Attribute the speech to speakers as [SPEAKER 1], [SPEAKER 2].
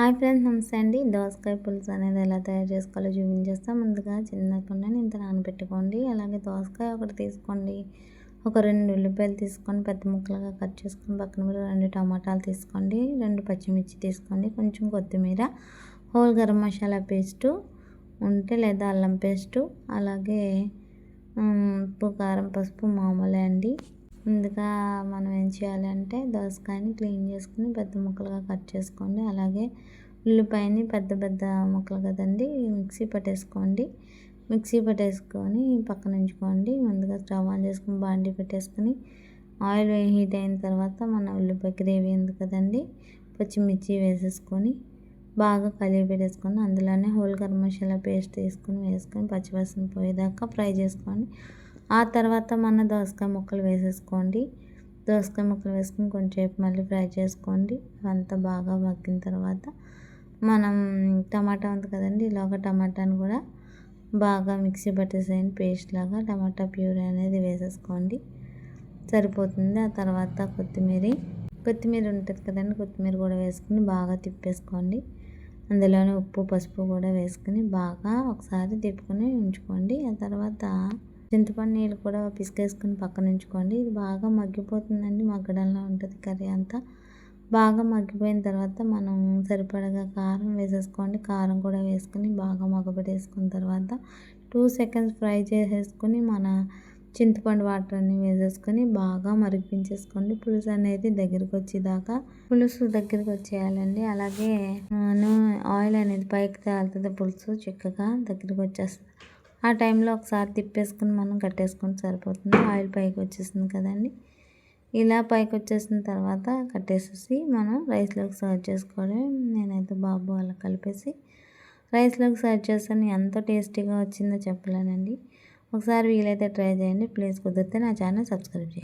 [SPEAKER 1] Hi friends నమస్తే అండి. దోసకాయ పులుసు అనేది ఎలా తయారు చేసుకోవాలో చూపించేస్తాం. ముందుగా చిన్నకుండా ఇంత నానబెట్టుకోండి. అలాగే దోసకాయ ఒకటి తీసుకోండి. ఒక రెండు ఉల్లిపాయలు తీసుకొని పెద్ద ముక్కలుగా కట్ చేసుకొని పక్కన మీరు రెండు టమాటాలు తీసుకోండి. రెండు పచ్చిమిర్చి తీసుకోండి. కొంచెం కొత్తిమీర హోల్ గరం మసాలా పేస్టు ఉంటే లేదా అల్లం పేస్టు అలాగే ఉప్పు కారం పసుపు మామూలే అండి. ముందుగా మనం ఏం చేయాలంటే దోసకాయని క్లీన్ చేసుకుని పెద్ద ముక్కలుగా కట్ చేసుకోండి. అలాగే ఉల్లిపాయని పెద్ద పెద్ద ముక్కలు కదండి మిక్సీ పట్టేసుకోండి. మిక్సీ పట్టేసుకొని పక్కన ఉంచుకోండి. ముందుగా స్టవ్ ఆన్ చేసుకుని బాండీ పెట్టేసుకొని ఆయిల్ హీట్ అయిన తర్వాత మన ఉల్లిపాయ గ్రేవీ ఉంది కదండి పచ్చిమిర్చి వేసేసుకొని బాగా కలిపి పెట్టేసుకొని అందులోనే హోల్ గరం మసాలా పేస్ట్ తీసుకొని వేసుకొని పచ్చివాసన పోయేదాకా ఫ్రై చేసుకోండి. ఆ తర్వాత మన దోసకాయ ముక్కలు వేసేసుకోండి. దోసకాయ ముక్కలు వేసుకొని కొంచెంసేపు మళ్ళీ ఫ్రై చేసుకోండి. అవంతా బాగా మగ్గిన తర్వాత మనం టమాటా ఉంది కదండి ఇలాగ టమాటాని కూడా బాగా మిక్సీ పట్టేసేయండి. పేస్ట్ లాగా టమాటా ప్యూరీ అనేది వేసేసుకోండి. సరిపోతుంది. ఆ తర్వాత కొత్తిమీర కొత్తిమీర ఉంటుంది కదండి కొత్తిమీర కూడా వేసుకుని బాగా తిప్పేసుకోండి. అందులోనే ఉప్పు పసుపు కూడా వేసుకుని బాగా ఒకసారి తిప్పుకొని ఉంచుకోండి. ఆ తర్వాత చింతపండు నీళ్ళు కూడా పిసికేసుకుని పక్కన ఉంచుకోండి. ఇది బాగా మగ్గిపోతుందండి మగ్గడంలో ఉంటుంది కర్రీ అంతా. బాగా మగ్గిపోయిన తర్వాత మనం సరిపడగా కారం వేసేసుకోండి. కారం కూడా వేసుకుని బాగా మగ్గబెట్టేసుకున్న తర్వాత టూ సెకండ్స్ ఫ్రై చేసేసుకొని మన చింతపండు వాటర్ అన్ని వేసేసుకొని బాగా మరిపించేసుకోండి పులుసు అనేది దగ్గరికి వచ్చేదాకా పులుసు దగ్గరికి వచ్చేయాలండి. అలాగే ఆయిల్ అనేది పైకి తేలుతుంది. పులుసు చిక్కగా దగ్గరికి వచ్చేస్తుంది. ఆ టైంలో ఒకసారి తిప్పేసుకుని మనం కట్టేసుకొని సరిపోతుంది. ఆయిల్ పైకి వచ్చేసింది కదండి. ఇలా పైకి వచ్చేసిన తర్వాత కట్టేసేసి మనం రైస్లోకి సర్వ్ చేసుకోవడం నేనైతే బాబు అలా కలిపేసి రైస్లోకి సర్వ్ చేస్తాను. ఎంత టేస్టీగా వచ్చిందో చెప్పలేనండి. ఒకసారి వీలైతే ట్రై చేయండి. ప్లీజ్ కుదిరితే నా ఛానల్ సబ్స్క్రైబ్ చేయండి.